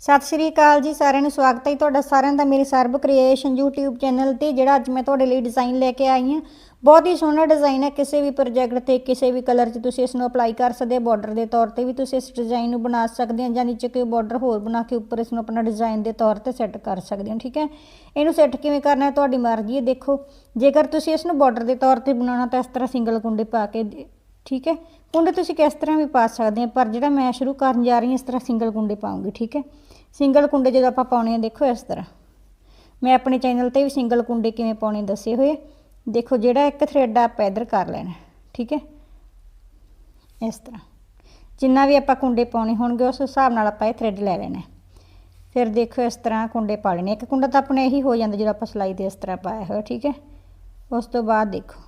ਸਤਿ ਸ਼੍ਰੀ ਅਕਾਲ ਜੀ, ਸਾਰਿਆਂ ਨੂੰ ਸਵਾਗਤ ਹੈ ਜੀ ਤੁਹਾਡਾ ਸਾਰਿਆਂ ਦਾ ਮੇਰੀ ਸਰਬ ਕ੍ਰੀਏਸ਼ਨ YouTube ਚੈਨਲ ਤੇ, ਜਿਹੜਾ ਅੱਜ ਮੈਂ ਤੁਹਾਡੇ ਲਈ ਡਿਜ਼ਾਈਨ ਲੈ ਕੇ ਆਈ ਹਾਂ। ਬਹੁਤ ਹੀ ਸੋਹਣਾ ਡਿਜ਼ਾਈਨ ਹੈ, ਕਿਸੇ ਵੀ ਪ੍ਰੋਜੈਕਟ ਤੇ, ਕਿਸੇ ਵੀ ਕਲਰ 'ਚ ਤੁਸੀਂ ਇਸ ਨੂੰ ਅਪਲਾਈ ਕਰ ਸਕਦੇ ਹੋ ਬਾਰਡਰ ਦੇ ਤੌਰ ਤੇ ਵੀ ਤੁਸੀਂ ਇਸ ਡਿਜ਼ਾਈਨ ਨੂੰ ਬਣਾ ਸਕਦੇ ਹੋ ਜਾਂ ਨੀਚੇ ਕੋਈ ਬਾਰਡਰ ਹੋਰ ਬਣਾ ਕੇ ਉੱਪਰ ਇਸ ਨੂੰ ਆਪਣਾ ਡਿਜ਼ਾਈਨ ਦੇ ਤੌਰ ਤੇ ਸੈੱਟ ਕਰ ਸਕਦੇ ਹੋ, ਠੀਕ ਹੈ? ਇਹਨੂੰ ਸੈੱਟ ਕਿਵੇਂ ਕਰਨਾ ਹੈ, ਤੁਹਾਡੀ ਮਰਜ਼ੀ ਹੈ, ਦੇਖੋ। ਜੇਕਰ ਤੁਸੀਂ ਇਸ ਨੂੰ ਬਾਰਡਰ ਦੇ ਤੌਰ ਤੇ ਬਣਾਉਣਾ ਤਾਂ ਇਸ ਤਰ੍ਹਾਂ ਸਿੰਗਲ ਕੁੰਡੇ ਪਾ ਕੇ ਦੇ- ਠੀਕ ਹੈ? ਕੁੰਡੇ ਤੁਸੀਂ ਕਿਸ ਤਰ੍ਹਾਂ ਵੀ ਪਾ ਸਕਦੇ ਹੋ, ਪਰ ਜਿਹੜਾ ਮੈਂ ਸ਼ੁਰੂ ਕਰਨ ਜਾ ਰਹੀ ਹਾਂ, ਇਸ ਤਰ੍ਹਾਂ ਸਿੰਗਲ ਕੁੰਡੇ ਪਾਉਂਗੀ, ਠੀਕ ਹੈ? ਸਿੰਗਲ ਕੁੰਡੇ ਜਦੋਂ ਆਪਾਂ ਪਾਉਣੇ ਆ, ਦੇਖੋ ਇਸ ਤਰ੍ਹਾਂ। ਮੈਂ ਆਪਣੇ ਚੈਨਲ ਤੇ ਵੀ ਸਿੰਗਲ ਕੁੰਡੇ ਕਿਵੇਂ ਪਾਉਣੇ ਦੱਸੇ ਹੋਏ ਦੇਖੋ ਜਿਹੜਾ ਇੱਕ ਥ੍ਰੈਡ ਆਪਾਂ ਇੱਧਰ ਕਰ ਲੈਣਾ, ਠੀਕ ਹੈ? ਇਸ ਤਰ੍ਹਾਂ। ਜਿੰਨਾ ਵੀ ਆਪਾਂ ਕੁੰਡੇ ਪਾਉਣੇ ਹੋਣਗੇ, ਉਸ ਹਿਸਾਬ ਨਾਲ ਆਪਾਂ ਇਹ ਥ੍ਰੈਡ ਲੈ ਲੈਣਾ। ਫਿਰ ਦੇਖੋ ਇਸ ਤਰ੍ਹਾਂ ਕੁੰਡੇ ਪਾ ਲੈਣੇ ਇੱਕ ਕੁੰਡਾ ਤਾਂ ਆਪਣੇ ਇਹੀ ਹੋ ਜਾਂਦਾ ਜਦੋਂ ਆਪਾਂ ਸਲਾਈ ਤੇ ਇਸ ਤਰ੍ਹਾਂ ਪਾਇਆ ਹੋਇਆ, ਠੀਕ ਹੈ? ਉਸ ਤੋਂ ਬਾਅਦ ਦੇਖੋ,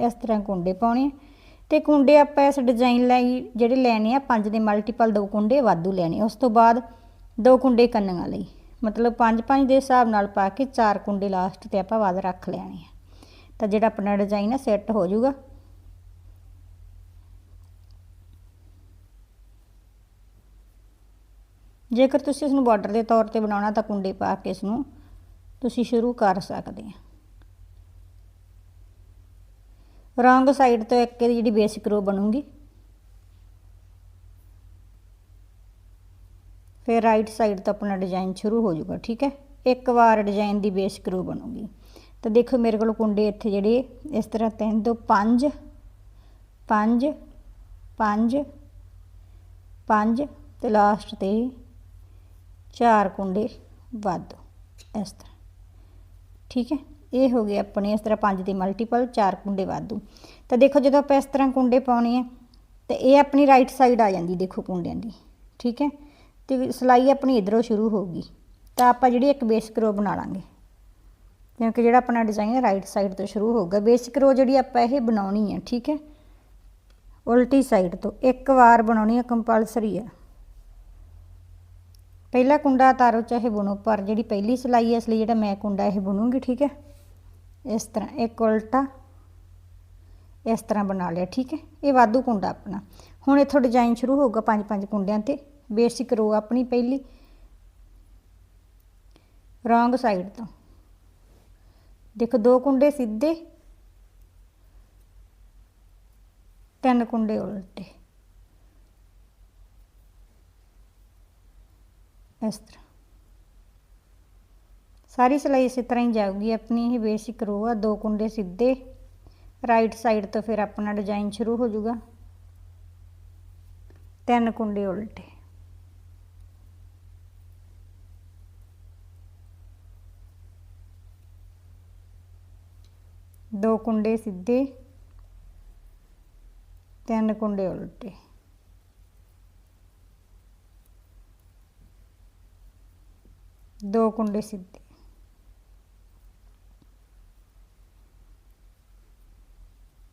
ਇਸ ਤਰ੍ਹਾਂ ਕੁੰਡੇ ਪਾਉਣੇ ਆ। ਤੇ ਕੁੰਡੇ ਆਪਾਂ ਇਸ ਡਿਜ਼ਾਈਨ ਲਈ ਜਿਹੜੇ ਲੈਣੇ ਆ, ਪੰਜ ਦੇ ਮਲਟੀਪਲ ਦੋ ਕੁੰਡੇ ਵਾਧੂ ਲੈਣੇ ਉਸ ਤੋਂ ਬਾਅਦ ਦੋ ਕੁੰਡੇ ਕੰਨੀਆਂ ਲਈ। ਮਤਲਬ ਪੰਜ ਪੰਜ ਦੇ ਹਿਸਾਬ ਨਾਲ ਪਾ ਕੇ ਚਾਰ ਕੁੰਡੇ ਲਾਸਟ ਤੇ ਆਪਾਂ ਵੱਧ ਰੱਖ ਲੈਣੇ ਆ। ਤਾਂ ਜਿਹੜਾ ਆਪਣਾ ਡਿਜ਼ਾਈਨ ਆ ਸੈੱਟ ਹੋ ਜਾਊਗਾ। ਜੇਕਰ ਤੁਸੀਂ ਇਸ ਨੂੰ ਬਾਰਡਰ ਦੇ ਤੌਰ ਤੇ ਬਣਾਉਣਾ ਤਾਂ ਕੁੰਡੇ ਪਾ ਕੇ ਇਸ ਨੂੰ ਤੁਸੀਂ ਸ਼ੁਰੂ ਕਰ ਸਕਦੇ ਆ। ਰੌਂਗ ਸਾਈਡ ਤੋਂ ਇੱਕ ਇਹਦੀ ਜਿਹੜੀ ਬੇਸਿਕ ਰੋ ਬਣੂਗੀ ਫਿਰ ਰਾਈਟ ਸਾਈਡ ਤੋਂ ਆਪਣਾ ਡਿਜ਼ਾਈਨ ਸ਼ੁਰੂ ਹੋ ਜਾਊਗਾ, ਠੀਕ ਹੈ? ਇੱਕ ਵਾਰ ਡਿਜ਼ਾਈਨ ਦੀ ਬੇਸਿਕ ਰੋ ਬਣੂਗੀ। ਤਾਂ ਦੇਖੋ ਮੇਰੇ ਕੋਲ ਕੁੰਡੇ ਇੱਥੇ ਜਿਹੜੇ, ਇਸ ਤਰ੍ਹਾਂ ਤਿੰਨ ਤੋਂ ਪੰਜ ਪੰਜ ਪੰਜ ਪੰਜ ਤੇ ਲਾਸਟ ਤੇ ਚਾਰ ਕੁੰਡੇ ਵਾਧੂ, ਇਸ ਤਰ੍ਹਾਂ। ਠੀਕ ਹੈ? ਇਹ ਹੋ ਗਏ ਆਪਣੇ, ਇਸ ਤਰ੍ਹਾਂ ਪੰਜ ਦੇ ਮਲਟੀਪਲ ਚਾਰ ਕੁੰਡੇ ਵਾਧੂ। ਤਾਂ ਦੇਖੋ ਜਦੋਂ ਆਪਾਂ ਇਸ ਤਰ੍ਹਾਂ ਕੁੰਡੇ ਪਾਉਣੇ ਆ, ਤੇ ਇਹ ਆਪਣੀ ਰਾਈਟ ਸਾਈਡ ਆ ਜਾਂਦੀ, ਦੇਖੋ ਕੁੰਡਿਆਂ ਦੀ। ਠੀਕ ਹੈ? ਤੇ ਸਿਲਾਈ ਆਪਣੀ ਇਧਰੋਂ ਸ਼ੁਰੂ ਹੋਊਗੀ ਤਾਂ ਆਪਾਂ ਜਿਹੜੀ ਇੱਕ ਬੇਸਿਕ ਰੋ ਬਣਾ ਲਾਂਗੇ। ਕਿਉਂਕਿ ਜਿਹੜਾ ਆਪਣਾ ਡਿਜ਼ਾਈਨ ਹੈ ਰਾਈਟ ਸਾਈਡ ਤੋਂ ਸ਼ੁਰੂ ਹੋਊਗਾ। ਬੇਸਿਕ ਰੋ ਜਿਹੜੀ ਆਪਾਂ ਇਹ ਬਣਾਉਣੀ ਹੈ ਠੀਕ ਹੈ? ਉਲਟੀ ਸਾਈਡ ਤੋਂ। ਇੱਕ ਵਾਰ ਬਣਾਉਣੀ ਹੈ ਕੰਪਲਸਰੀ ਹੈ ਪਹਿਲਾ ਕੁੰਡਾ ਤਾਰੋ ਚਾਹੇ ਬੁਣੋ, ਪਰ ਜਿਹੜੀ ਪਹਿਲੀ ਸਿਲਾਈ ਹੈ ਇਸ ਲਈ ਜਿਹੜਾ ਮੈਂ ਕੁੰਡਾ ਇਹ ਬੁਣੂੰਗੀ, ਠੀਕ ਹੈ? ਇਸ ਤਰ੍ਹਾਂ, ਇੱਕ ਉਲਟਾ ਇਸ ਤਰ੍ਹਾਂ ਬਣਾ ਲਿਆ, ਠੀਕ ਹੈ? ਇਹ ਵਾਧੂ ਕੁੰਡਾ ਆਪਣਾ। ਹੁਣ ਇੱਥੋਂ ਡਿਜ਼ਾਈਨ ਸ਼ੁਰੂ ਹੋਊਗਾ ਪੰਜ ਪੰਜ ਕੁੰਡਿਆਂ ਤੇ। ਬੇਸਿਕ ਰੋ ਆਪਣੀ ਪਹਿਲੀ। ਰੋਂਗ ਸਾਈਡ ਤੋਂ। ਦੇਖੋ, ਦੋ ਕੁੰਡੇ ਸਿੱਧੇ, ਤਿੰਨ ਕੁੰਡੇ ਉਲਟੇ। ਇਸ ਤਰ੍ਹਾਂ। ਸਾਰੀ ਸਲਾਈ ਇਸੇ ਤਰ੍ਹਾਂ ਹੀ ਜਾਊਗੀ, ਆਪਣੀ ਇਹ ਬੇਸਿਕ ਰੋ ਆ, ਦੋ ਕੁੰਡੇ ਸਿੱਧੇ। ਰਾਈਟ ਸਾਈਡ ਤੋਂ ਫਿਰ ਆਪਣਾ ਡਿਜ਼ਾਈਨ ਸ਼ੁਰੂ ਹੋ ਜਾਊਗਾ। ਤਿੰਨ ਕੁੰਡੇ ਉਲਟੇ। ਦੋ ਕੁੰਡੇ ਸਿੱਧੇ ਤਿੰਨ ਕੁੰਡੇ ਉਲਟੇ ਦੋ ਕੁੰਡੇ ਸਿੱਧੇ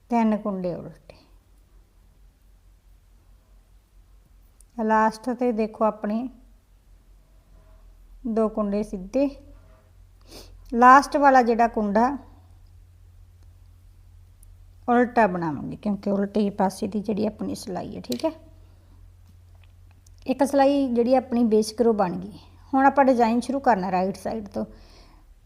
ਤਿੰਨ ਕੁੰਡੇ ਉਲਟੇ ਲਾਸਟ ਤੇ ਦੇਖੋ ਆਪਣੇ ਦੋ ਕੁੰਡੇ ਸਿੱਧੇ ਲਾਸਟ ਵਾਲਾ ਜਿਹੜਾ ਕੁੰਡਾ ਉਲਟਾ ਬਣਾਵਾਂਗੇ, ਕਿਉਂਕਿ ਉਲਟੇ ਪਾਸੇ ਦੀ ਜਿਹੜੀ ਆਪਣੀ ਸਲਾਈ ਹੈ, ਠੀਕ ਹੈ? ਇੱਕ ਸਲਾਈ ਜਿਹੜੀ ਆਪਣੀ ਬੇਸਿਕ ਰੋ ਬਣ ਗਈ। ਹੁਣ ਆਪਾਂ ਡਿਜ਼ਾਈਨ ਸ਼ੁਰੂ ਕਰਨਾ ਰਾਈਟ ਸਾਈਡ ਤੋਂ।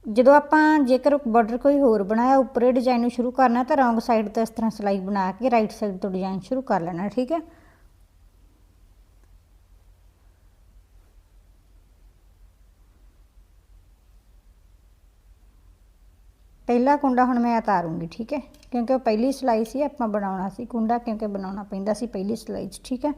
ਜਦੋਂ ਆਪਾਂ ਜੇਕਰ ਬਾਰਡਰ ਕੋਈ ਹੋਰ ਬਣਾਇਆ, ਉੱਪਰੇ ਡਿਜ਼ਾਈਨ ਨੂੰ ਸ਼ੁਰੂ ਕਰਨਾ, ਤਾਂ ਰੌਂਗ ਸਾਈਡ ਤੋਂ ਇਸ ਤਰ੍ਹਾਂ ਸਲਾਈ ਬਣਾ ਕੇ ਰਾਈਟ ਸਾਈਡ ਤੋਂ ਡਿਜ਼ਾਈਨ ਸ਼ੁਰੂ ਕਰ ਲੈਣਾ, ਠੀਕ ਹੈ? ਪਹਿਲਾ ਕੁੰਡਾ ਹੁਣ ਮੈਂ ਉਤਾਰੂੰਗੀ, ਠੀਕ ਹੈ? ਕਿਉਂਕਿ ਉਹ ਪਹਿਲੀ ਸਲਾਈ ਸੀ ਆਪਾਂ ਬਣਾਉਣਾ ਸੀ ਕੁੰਡਾ ਕਿਉਂਕਿ ਬਣਾਉਣਾ ਪੈਂਦਾ ਸੀ ਪਹਿਲੀ ਸਲਾਈ 'ਚ ਠੀਕ ਹੈ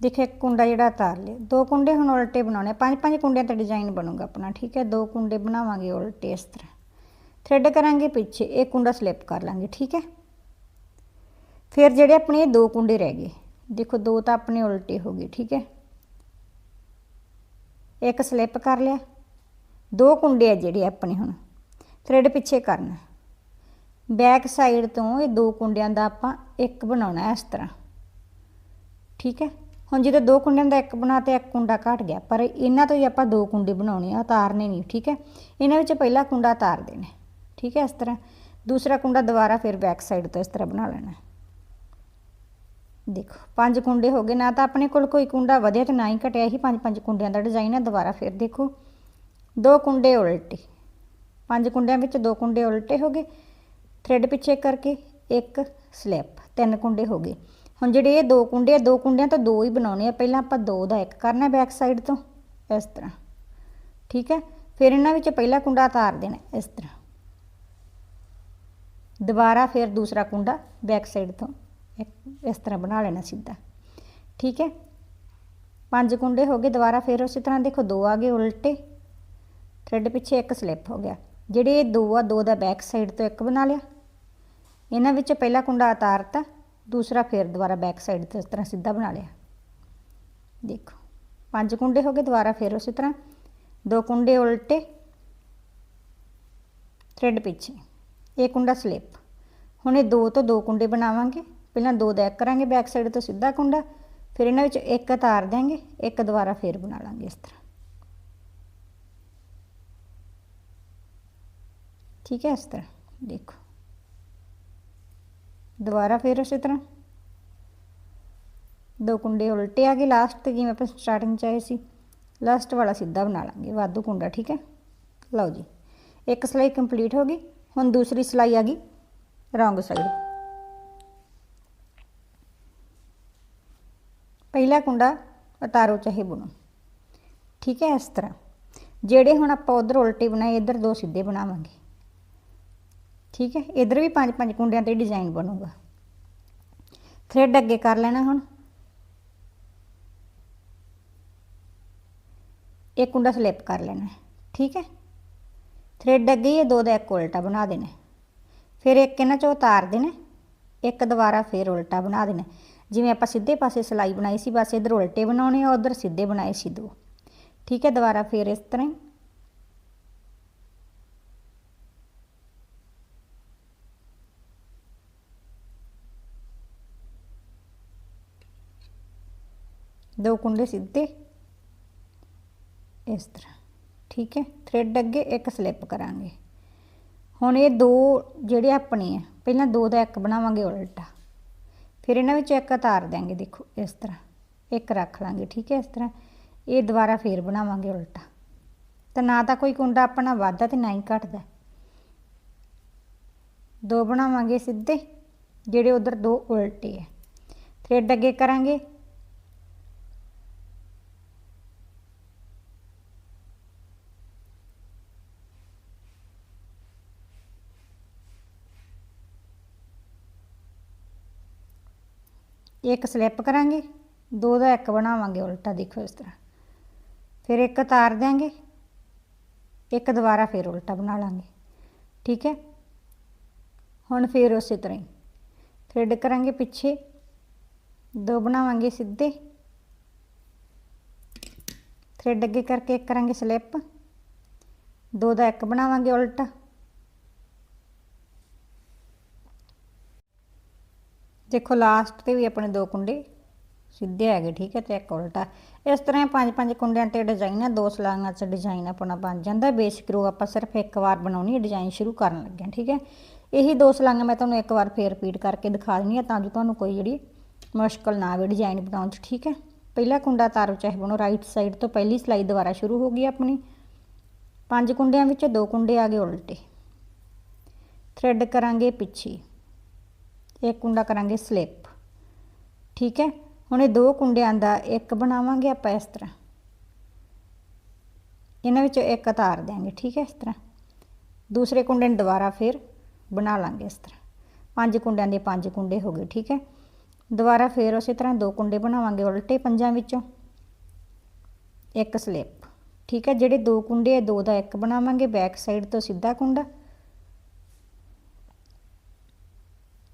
ਦੇਖੋ ਇੱਕ ਕੁੰਡਾ ਜਿਹੜਾ ਉਤਾਰ ਲਿਆ ਦੋ ਕੁੰਡੇ ਹੁਣ ਉਲਟੇ ਬਣਾਉਣੇ ਪੰਜ ਪੰਜ ਕੁੰਡਿਆਂ ਤੇ ਡਿਜ਼ਾਈਨ ਬਣੂਗਾ ਆਪਣਾ ਠੀਕ ਹੈ ਦੋ ਕੁੰਡੇ ਬਣਾਵਾਂਗੇ ਉਲਟੇ ਇਸ ਤਰ੍ਹਾਂ ਥ੍ਰੈਡ ਕਰਾਂਗੇ, ਪਿੱਛੇ ਇਹ ਕੁੰਡਾ ਸਲਿਪ ਕਰ ਲਾਂਗੇ, ਠੀਕ ਹੈ? ਫਿਰ ਜਿਹੜੇ ਆਪਣੇ ਇਹ ਦੋ ਕੁੰਡੇ ਰਹਿ ਗਏ, ਦੇਖੋ ਦੋ ਤਾਂ ਆਪਣੇ ਉਲਟੇ ਹੋ ਗਏ, ਠੀਕ ਹੈ? ਇੱਕ ਸਲਿਪ ਕਰ ਲਿਆ, ਦੋ ਕੁੰਡੇ ਆ ਜਿਹੜੇ ਆਪਣੇ ਹੁਣ, ਥਰੈਡ ਪਿੱਛੇ ਕਰਨਾ। ਬੈਕ ਸਾਈਡ ਤੋਂ ਇਹ ਦੋ ਕੁੰਡਿਆਂ ਦਾ ਆਪਾਂ ਇੱਕ ਬਣਾਉਣਾ ਇਸ ਤਰ੍ਹਾਂ, ਠੀਕ ਹੈ? ਹੁਣ ਜਿਹਦੇ ਦੋ ਕੁੰਡਿਆਂ ਦਾ ਇੱਕ ਬਣਾ ਤੇ ਇੱਕ ਕੁੰਡਾ ਘਟ ਗਿਆ, ਪਰ ਇਹਨਾਂ ਤੋਂ ਹੀ ਆਪਾਂ ਦੋ ਕੁੰਡੇ ਬਣਾਉਣੇ ਆ, ਉਤਾਰਨੇ ਨਹੀਂ, ਠੀਕ ਹੈ? ਇਹਨਾਂ ਵਿੱਚ ਪਹਿਲਾ ਕੁੰਡਾ ਉਤਾਰ ਦੇਣਾ। ਠੀਕ ਹੈ ਇਸ ਤਰ੍ਹਾਂ। ਦੂਸਰਾ ਕੁੰਡਾ ਦੁਬਾਰਾ ਫਿਰ ਬੈਕ ਸਾਈਡ ਤੋਂ ਇਸ ਤਰ੍ਹਾਂ ਬਣਾ ਲੈਣਾ ਦੇਖੋ, ਪੰਜ ਕੁੰਡੇ ਹੋ ਗਏ, ਨਾ ਤਾਂ ਆਪਣੇ ਕੋਲ ਕੋਈ ਕੁੰਡਾ ਵਧਿਆ ਤੇ ਨਾ ਹੀ ਘਟਿਆ। ਹੀ ਪੰਜ ਪੰਜ ਕੁੰਡਿਆਂ ਦਾ ਡਿਜ਼ਾਈਨ ਹੈ, ਦੁਬਾਰਾ ਫਿਰ ਦੇਖੋ। ਦੋ ਕੁੰਡੇ ਉਲਟੇ। ਪੰਜ ਕੁੰਡਿਆਂ ਵਿੱਚ ਦੋ ਕੁੰਡੇ ਉਲਟੇ ਹੋ ਗਏ। ਥ੍ਰੈਡ ਪਿੱਛੇ ਕਰਕੇ ਇੱਕ ਸਲਿੱਪ ਤਿੰਨ ਕੁੰਡੇ ਹੋ ਗਏ। ਹੁਣ ਜਿਹੜੇ ਇਹ ਦੋ ਕੁੰਡੇ ਆ, ਦੋ ਕੁੰਡਿਆਂ ਤੋਂ ਦੋ ਹੀ ਬਣਾਉਣੇ ਆ। ਪਹਿਲਾਂ ਆਪਾਂ ਦੋ ਦਾ ਇੱਕ ਕਰਨਾ ਬੈਕ ਸਾਈਡ ਤੋਂ, ਇਸ ਤਰ੍ਹਾਂ। ਠੀਕ ਹੈ? ਫਿਰ ਇਹਨਾਂ ਵਿੱਚ ਪਹਿਲਾ ਕੁੰਡਾ ਉਤਾਰ ਦੇਣਾ ਇਸ ਤਰ੍ਹਾਂ। ਦੁਬਾਰਾ ਫਿਰ ਦੂਸਰਾ ਕੁੰਡਾ ਬੈਕ ਸਾਈਡ ਤੋਂ ਇੱਕ ਇਸ ਤਰ੍ਹਾਂ ਬਣਾ ਲੈਣਾ ਸਿੱਧਾ। ਠੀਕ ਹੈ? ਪੰਜ ਕੁੰਡੇ ਹੋ ਗਏ, ਦੁਬਾਰਾ ਫਿਰ ਉਸੇ ਤਰ੍ਹਾਂ ਦੇਖੋ, ਦੋ ਆ ਗਏ ਉਲਟੇ। ਥ੍ਰੈਡ ਪਿੱਛੇ ਇੱਕ ਸਲਿੱਪ ਹੋ ਗਿਆ। ਜਿਹੜੇ ਇਹ ਦੋ ਆ, ਦੋ ਦਾ ਬੈਕ ਸਾਈਡ ਤੋਂ ਇੱਕ ਬਣਾ ਲਿਆ। ਇਹਨਾਂ ਵਿੱਚ ਪਹਿਲਾ ਕੁੰਡਾ ਉਤਾਰਤਾ, ਦੂਸਰਾ ਫਿਰ ਦੁਬਾਰਾ ਬੈਕ ਸਾਈਡ ਤੋਂ ਇਸ ਤਰ੍ਹਾਂ ਸਿੱਧਾ ਬਣਾ ਲਿਆ। ਦੇਖੋ, ਪੰਜ ਕੁੰਡੇ ਹੋ ਗਏ, ਦੁਬਾਰਾ ਫਿਰ ਉਸੇ ਤਰ੍ਹਾਂ। ਦੋ ਕੁੰਡੇ ਉਲਟੇ। ਥ੍ਰੈਡ ਪਿੱਛੇ। ਇਹ ਕੁੰਡਾ ਸਲਿੱਪ ਹੁਣ ਇਹ ਦੋ ਤੋਂ ਦੋ ਕੁੰਡੇ ਬਣਾਵਾਂਗੇ। ਪਹਿਲਾਂ ਦੋ ਦਾ ਇੱਕ ਕਰਾਂਗੇ ਬੈਕ ਸਾਈਡ ਤੋਂ ਸਿੱਧਾ ਕੁੰਡਾ, ਫਿਰ ਇਹਨਾਂ ਵਿੱਚ ਇੱਕ ਉਤਾਰ ਦਿਆਂਗੇ, ਇੱਕ ਦੁਬਾਰਾ ਫੇਰ ਬਣਾ ਲਾਂਗੇ ਇਸ ਤਰ੍ਹਾਂ। ਠੀਕ ਹੈ ਇਸ ਤਰ੍ਹਾਂ, ਦੇਖੋ। ਦੁਬਾਰਾ ਫੇਰ ਉਸੇ ਤਰ੍ਹਾਂ। ਦੋ ਕੁੰਡੇ ਉਲਟੇ ਆ ਗਏ ਲਾਸਟ ਤੇ ਜਿਵੇਂ ਆਪਾਂ ਸਟਾਰਟਿੰਗ ਚ ਆਏ ਸੀ। ਲਾਸਟ ਵਾਲਾ ਸਿੱਧਾ ਬਣਾ ਲਾਂਗੇ, ਵਾਧੂ ਕੁੰਡਾ, ਠੀਕ ਹੈ। ਲਓ ਜੀ, ਇੱਕ ਸਲਾਈ ਕੰਪਲੀਟ ਹੋ ਗਈ। ਹੁਣ ਦੂਸਰੀ ਸਿਲਾਈ ਆ ਗਈ, ਰੌਂਗ ਸਾਈਡ ਪਹਿਲਾ ਕੁੰਡਾ ਉਤਾਰੋ ਚਾਹੇ ਬੁਣੋ। ਠੀਕ ਹੈ, ਇਸ ਤਰ੍ਹਾਂ। ਜਿਹੜੇ ਹੁਣ ਆਪਾਂ ਉਧਰ ਉਲਟੇ ਬਣਾਏ, ਇੱਧਰ ਦੋ ਸਿੱਧੇ ਬਣਾਵਾਂਗੇ। ਠੀਕ ਹੈ, ਇੱਧਰ ਵੀ ਪੰਜ ਪੰਜ ਕੁੰਡਿਆਂ ਤੇ ਡਿਜ਼ਾਈਨ ਬਣੂਗਾ। ਥ੍ਰੈਡ ਅੱਗੇ ਕਰ ਲੈਣਾ ਹੁਣ। ਇਹ ਕੁੰਡਾ ਸਲਿੱਪ ਕਰ ਲੈਣਾ। ਠੀਕ ਹੈ ਥ੍ਰੈਡ ਅੱਗੇ ਇਹ ਦੋ ਦਾ ਇੱਕ ਉਲਟਾ ਬਣਾ ਦੇਣਾ ਫਿਰ ਇੱਕ ਇਹਨਾਂ ਚੋਂ ਉਤਾਰ ਦੇਣਾ ਇੱਕ ਦੁਬਾਰਾ ਫਿਰ ਉਲਟਾ ਬਣਾ ਦੇਣਾ ਜਿਵੇਂ ਆਪਾਂ ਸਿੱਧੇ ਪਾਸੇ ਸਲਾਈ ਬਣਾਈ ਸੀ, ਬਸ ਇਧਰ ਉਲਟੇ ਬਣਾਉਣੇ ਆ, ਉਧਰ ਸਿੱਧੇ ਬਣਾਏ ਸੀ ਦੋ। ਠੀਕ ਹੈ, ਦੁਬਾਰਾ ਫਿਰ ਇਸ ਤਰ੍ਹਾਂ ਹੀ। ਦੋ ਕੁੰਡੇ ਸਿੱਧੇ। ਇਸ ਤਰ੍ਹਾਂ। ਠੀਕ ਹੈ? ਥ੍ਰੈਡ ਅੱਗੇ ਇੱਕ ਸਲਿੱਪ ਕਰਾਂਗੇ। ਹੁਣ ਇਹ ਦੋ ਜਿਹੜੇ ਆਪਣੇ ਆ, ਪਹਿਲਾਂ ਦੋ ਦਾ ਇੱਕ ਬਣਾਵਾਂਗੇ ਉਲਟਾ। ਫਿਰ ਇਹਨਾਂ ਵਿੱਚ ਇੱਕ ਉਤਾਰ ਦਿਆਂਗੇ, ਦੇਖੋ, ਇਸ ਤਰ੍ਹਾਂ। ਇੱਕ ਰੱਖ ਲਾਂਗੇ, ਠੀਕ ਹੈ? ਇਸ ਤਰ੍ਹਾਂ। ਇਹ ਦੁਬਾਰਾ ਫੇਰ ਬਣਾਵਾਂਗੇ ਉਲਟਾ। ਤਾਂ ਨਾ ਤਾਂ ਕੋਈ ਕੁੰਡਾ ਆਪਣਾ ਵਾਧਾ ਤੇ ਨਾ ਹੀ ਘਟਦਾ। ਦੋ ਬਣਾਵਾਂਗੇ ਸਿੱਧੇ, ਜਿਹੜੇ ਉਧਰ ਦੋ ਉਲਟੇ ਆ। ਥ੍ਰੈਡ ਅੱਗੇ ਕਰਾਂਗੇ। ਇੱਕ ਸਲਿੱਪ ਕਰਾਂਗੇ, ਦੋ ਦਾ ਇੱਕ ਬਣਾਵਾਂਗੇ, ਉਲਟਾ ਦੇਖੋ ਇਸ ਤਰ੍ਹਾਂ। ਫਿਰ ਇੱਕ ਉਤਾਰ ਦਿਆਂਗੇ, ਇੱਕ ਦੁਬਾਰਾ ਫਿਰ ਉਲਟਾ ਬਣਾ ਲਾਂਗੇ, ਠੀਕ ਹੈ? ਹੁਣ ਫਿਰ ਉਸੇ ਤਰ੍ਹਾਂ ਹੀ। ਥ੍ਰੈਡ ਕਰਾਂਗੇ ਪਿੱਛੇ, ਦੋ ਬਣਾਵਾਂਗੇ ਸਿੱਧੇ। ਥ੍ਰੈਡ ਅੱਗੇ ਕਰਕੇ ਇੱਕ ਕਰਾਂਗੇ ਸਲਿੱਪ ਦੋ ਦਾ ਇੱਕ ਬਣਾਵਾਂਗੇ ਉਲਟਾ। ਦੇਖੋ ਲਾਸਟ ਤੇ ਵੀ ਆਪਣੇ ਦੋ ਕੁੰਡੇ ਸਿੱਧੇ ਹੈਗੇ, ਠੀਕ ਹੈ, ਤੇ ਇੱਕ ਉਲਟਾ। ਇਸ ਤਰ੍ਹਾਂ ਪੰਜ ਪੰਜ ਕੁੰਡਿਆਂ ਤੇ ਡਿਜ਼ਾਈਨ ਹੈ ਦੋ ਸਲਾਈਆਂ 'ਚ ਡਿਜ਼ਾਈਨ ਆਪਣਾ ਬਣ ਜਾਂਦਾ। ਬੇਸਿਕ ਰੂ ਆਪਾਂ ਸਿਰਫ ਇੱਕ ਵਾਰ ਬਣਾਉਣੀ ਹੈ ਡਿਜ਼ਾਈਨ ਸ਼ੁਰੂ ਕਰਨ ਲੱਗੇ ਹਾਂ, ਠੀਕ ਹੈ। ਇਹੀ ਦੋ ਸਲਾਈਆਂ ਮੈਂ ਤੁਹਾਨੂੰ ਇੱਕ ਵਾਰ ਫੇਰ ਰਿਪੀਟ ਕਰਕੇ ਦਿਖਾ ਦਿੰਦੀ ਹਾਂ, ਤਾਂ ਜੋ ਤੁਹਾਨੂੰ ਕੋਈ ਜਿਹੜੀ ਮੁਸ਼ਕਲ ਨਾ ਆਵੇ ਡਿਜ਼ਾਈਨ ਬਣਾਉਣ 'ਚ, ਠੀਕ ਹੈ। ਪਹਿਲਾ ਕੁੰਡਾ ਤਾਰੋ ਚਾਹੇ ਬਣੋ ਰਾਈਟ ਸਾਈਡ ਤੋਂ ਪਹਿਲੀ ਸਲਾਈ ਦੁਬਾਰਾ ਸ਼ੁਰੂ ਹੋ ਗਈ ਆਪਣੀ। ਪੰਜ ਕੁੰਡਿਆਂ ਵਿੱਚੋਂ ਦੋ ਕੁੰਡੇ ਆ ਗਏ ਉਲਟੇ। ਥ੍ਰੈਡ ਕਰਾਂਗੇ ਪਿੱਛੇ। ਇੱਕ ਕੁੰਡਾ ਕਰਾਂਗੇ ਸਲਿੱਪ। ਠੀਕ ਹੈ? ਹੁਣ ਇਹ ਦੋ ਕੁੰਡਿਆਂ ਦਾ ਇੱਕ ਬਣਾਵਾਂਗੇ ਆਪਾਂ ਇਸ ਤਰ੍ਹਾਂ। ਇਹਨਾਂ ਵਿੱਚੋਂ ਇੱਕ ਉਤਾਰ ਦਿਆਂਗੇ, ਠੀਕ ਹੈ ਇਸ ਤਰ੍ਹਾਂ। ਦੂਸਰੇ ਕੁੰਡੇ ਨੂੰ ਦੁਬਾਰਾ ਫਿਰ ਬਣਾ ਲਾਂਗੇ ਇਸ ਤਰ੍ਹਾਂ। ਪੰਜ ਕੁੰਡਿਆਂ ਦੇ ਪੰਜ ਕੁੰਡੇ ਹੋ ਗਏ, ਠੀਕ ਹੈ? ਦੁਬਾਰਾ ਫਿਰ ਉਸੇ ਤਰ੍ਹਾਂ ਦੋ ਕੁੰਡੇ ਬਣਾਵਾਂਗੇ ਉਲਟੇ ਪੰਜਾਂ ਵਿੱਚੋਂ। ਇੱਕ ਸਲਿੱਪ, ਠੀਕ ਹੈ? ਜਿਹੜੇ ਦੋ ਕੁੰਡੇ ਆ, ਦੋ ਦਾ ਇੱਕ ਬਣਾਵਾਂਗੇ, ਬੈਕ ਸਾਈਡ ਤੋਂ ਸਿੱਧਾ ਕੁੰਡਾ।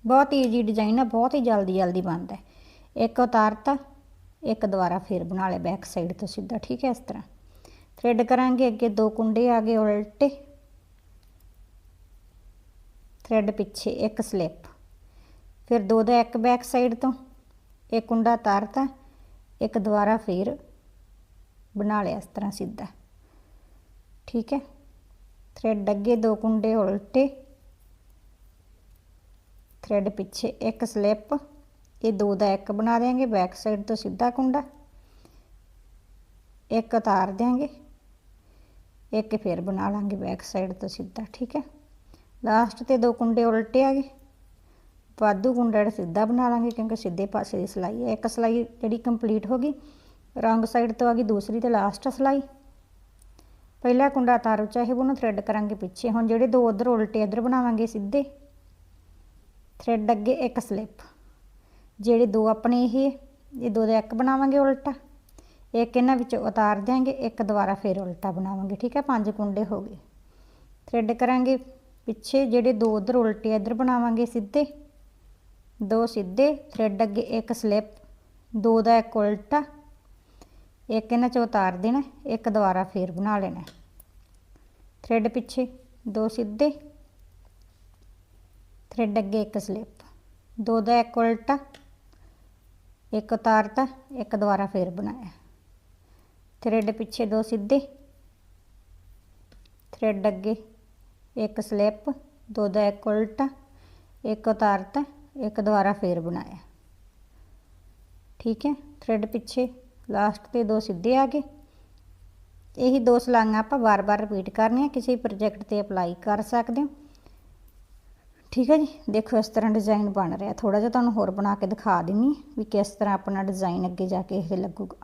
ਬਹੁਤ ਈਜੀ ਡਿਜ਼ਾਈਨ ਆ, ਬਹੁਤ ਹੀ ਜਲਦੀ ਜਲਦੀ ਬਣਦਾ ਹੈ। ਇੱਕ ਉਤਾਰਤਾ ਇੱਕ ਦੁਬਾਰਾ ਫੇਰ ਬਣਾ ਲਿਆ ਬੈਕ ਸਾਈਡ ਤੋਂ ਸਿੱਧਾ, ਠੀਕ ਹੈ ਇਸ ਤਰ੍ਹਾਂ। ਥ੍ਰੈਡ ਕਰਾਂਗੇ, ਅੱਗੇ ਦੋ ਕੁੰਡੇ ਆ ਗਏ ਉਲਟੇ। ਥ੍ਰੈਡ ਪਿੱਛੇ ਇੱਕ ਸਲਿੱਪ ਫਿਰ ਦੋ ਦਾ ਇੱਕ ਬੈਕ ਸਾਈਡ ਤੋਂ, ਇੱਕ ਕੁੰਡਾ ਤਾਰਤਾ ਇੱਕ ਦੁਬਾਰਾ ਫੇਰ ਬਣਾ ਲਿਆ ਇਸ ਤਰ੍ਹਾਂ ਸਿੱਧਾ। ਠੀਕ ਹੈ। ਥ੍ਰੈਡ ਅੱਗੇ ਦੋ ਕੁੰਡੇ ਉਲਟੇ। ਥ੍ਰੈਡ ਪਿੱਛੇ ਇੱਕ ਸਲਿੱਪ, ਇਹ ਦੋ ਦਾ ਇੱਕ ਬਣਾ ਦੇਾਂਗੇ ਬੈਕ ਸਾਈਡ ਤੋਂ ਸਿੱਧਾ ਕੁੰਡਾ, ਇੱਕ ਉਤਾਰ ਦਿਆਂਗੇ, ਇੱਕ ਫੇਰ ਬਣਾ ਲਾਂਗੇ ਬੈਕ ਸਾਈਡ ਤੋਂ ਸਿੱਧਾ, ਠੀਕ ਹੈ? ਲਾਸਟ ਤੇ ਦੋ ਕੁੰਡੇ ਉਲਟੇ ਆ ਗਏ, ਵਾਧੂ ਕੁੰਡਾ ਜਿਹੜਾ ਸਿੱਧਾ ਬਣਾ ਲਾਂਗੇ, ਕਿਉਂਕਿ ਸਿੱਧੇ ਪਾਸੇ ਦੀ ਸਲਾਈ ਹੈ, ਇੱਕ ਸਲਾਈ ਜਿਹੜੀ ਕੰਪਲੀਟ ਹੋ ਗਈ, ਰੌਂਗ ਸਾਈਡ ਤੋਂ ਆ ਗਈ, ਦੂਸਰੀ ਤੇ ਲਾਸਟ ਸਲਾਈ। ਪਹਿਲਾ ਕੁੰਡਾ ਤਾਰੋ ਚਾਹੇ ਉਹਨੂੰ ਥ੍ਰੈਡ ਕਰਾਂਗੇ ਪਿੱਛੇ, ਹੁਣ ਜਿਹੜੇ ਦੋ ਉਧਰ ਉਲਟੇ, ਇਧਰ ਬਣਾਵਾਂਗੇ ਸਿੱਧੇ। ਥ੍ਰੈਡ ਅੱਗੇ ਇੱਕ ਸਲਿੱਪ। ਜਿਹੜੇ ਦੋ ਆਪਣੇ ਇਹ ਇਹ ਦੋ ਦਾ ਇੱਕ ਬਣਾਵਾਂਗੇ ਉਲਟਾ। ਇੱਕ ਇਹਨਾਂ ਵਿੱਚੋਂ ਉਤਾਰ ਦਿਆਂਗੇ, ਇੱਕ ਦੁਬਾਰਾ ਫੇਰ ਉਲਟਾ ਬਣਾਵਾਂਗੇ, ਠੀਕ ਹੈ? ਪੰਜ ਕੁੰਡੇ ਹੋ ਗਏ। ਥ੍ਰੈਡ ਕਰਾਂਗੇ ਪਿੱਛੇ, ਜਿਹੜੇ ਦੋ ਉਧਰ ਉਲਟੇ ਇਧਰ ਬਣਾਵਾਂਗੇ ਸਿੱਧੇ। ਦੋ ਸਿੱਧੇ, ਥ੍ਰੈਡ ਅੱਗੇ ਇੱਕ ਸਲਿੱਪ, ਦੋ ਦਾ ਇੱਕ ਉਲਟਾ। ਇੱਕ ਇਹਨਾਂ ਚੋਂ ਉਤਾਰ ਦੇਣਾ, ਇੱਕ ਦੁਬਾਰਾ ਫੇਰ ਬਣਾ ਲੈਣਾ। ਥ੍ਰੈਡ ਪਿੱਛੇ, ਦੋ ਸਿੱਧੇ। ਥ੍ਰੈਡ ਅੱਗੇ ਇੱਕ ਸਲਿੱਪ, ਦੋ ਦਾ ਇੱਕ ਉਲਟਾ, ਇੱਕ ਉਤਾਰਤਾ, ਇੱਕ ਦੁਬਾਰਾ ਫੇਰ ਬਣਾਇਆ। ਥ੍ਰੈਡ ਪਿੱਛੇ ਦੋ ਸਿੱਧੇ, ਥ੍ਰੈਡ ਅੱਗੇ ਇੱਕ ਸਲਿੱਪ, ਦੋ ਦਾ ਇੱਕ ਉਲਟਾ, ਇੱਕ ਉਤਾਰਤਾ, ਇੱਕ ਦੁਬਾਰਾ ਫੇਰ ਬਣਾਇਆ। ਠੀਕ ਹੈ, ਥਰੈਡ ਪਿੱਛੇ ਲਾਸਟ ਤੇ ਦੋ ਸਿੱਧੇ ਆ ਗਏ। ਇਹੀ ਦੋ ਸਲਾਈਆਂ ਆਪਾਂ ਵਾਰ-ਵਾਰ ਰਿਪੀਟ ਕਰਨੀਆਂ, ਕਿਸੇ ਪ੍ਰੋਜੈਕਟ ਤੇ ਅਪਲਾਈ ਕਰ ਸਕਦੇ ਹੋ। ਠੀਕ ਹੈ ਜੀ? ਦੇਖੋ, ਇਸ ਤਰ੍ਹਾਂ ਡਿਜ਼ਾਈਨ ਬਣ ਰਿਹਾ। ਥੋੜਾ ਜਿਹਾ ਤੁਹਾਨੂੰ ਹੋਰ ਬਣਾ ਕੇ ਦਿਖਾ ਦਿੰਨੀ ਵੀ ਕਿਸ ਤਰ੍ਹਾਂ ਆਪਣਾ ਡਿਜ਼ਾਈਨ ਅੱਗੇ ਜਾ ਕੇ ਇਹ ਲੱਗੂਗਾ।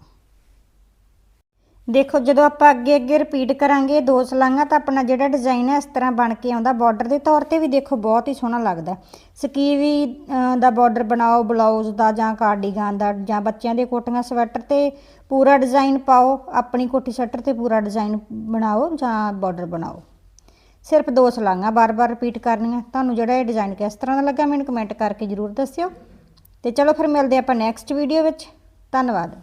ਦੇਖੋ, ਜਦੋਂ ਆਪਾਂ ਅੱਗੇ ਅੱਗੇ ਰਿਪੀਟ ਕਰਾਂਗੇ ਦੋ ਸਲਾਈਆਂ ਤਾਂ ਆਪਣਾ ਜਿਹੜਾ ਡਿਜ਼ਾਈਨ ਹੈ ਇਸ ਤਰ੍ਹਾਂ ਬਣ ਕੇ ਆਉਂਦਾ। ਬਾਰਡਰ ਦੇ ਤੌਰ ਤੇ ਵੀ ਦੇਖੋ, ਬਹੁਤ ਹੀ ਸੋਹਣਾ ਲੱਗਦਾ। ਸਕੀਵੀ ਦਾ ਬਾਰਡਰ ਬਣਾਓ ਬਲਾਊਜ਼ ਦਾ ਜਾਂ ਕਾਰਡੀਗਨ ਦਾ ਜਾਂ ਬੱਚਿਆਂ ਦੇ ਕੋਟੀਆਂ ਸਵੈਟਰ ਤੇ ਪੂਰਾ ਡਿਜ਼ਾਈਨ ਪਾਓ, ਆਪਣੀ ਕੋਟੀ ਸਵੈਟਰ ਤੇ ਪੂਰਾ ਡਿਜ਼ਾਈਨ ਬਣਾਓ ਜਾਂ ਬਾਰਡਰ ਬਣਾਓ। ਸਿਰਫ ਦੋ ਸਲਾਈਆਂ ਬਾਰ-ਬਾਰ ਰਿਪੀਟ ਕਰਨੀਆਂ। ਤੁਹਾਨੂੰ ਜਿਹੜਾ ਇਹ ਡਿਜ਼ਾਈਨ ਕਿਸ ਤਰ੍ਹਾਂ ਦਾ ਲੱਗਾ ਮੈਨੂੰ ਕਮੈਂਟ ਕਰਕੇ ਜਰੂਰ ਦੱਸਿਓ। ਤੇ ਚਲੋ ਫਿਰ ਮਿਲਦੇ ਆਪਾਂ ਨੈਕਸਟ ਵੀਡੀਓ ਵਿੱਚ। ਧੰਨਵਾਦ।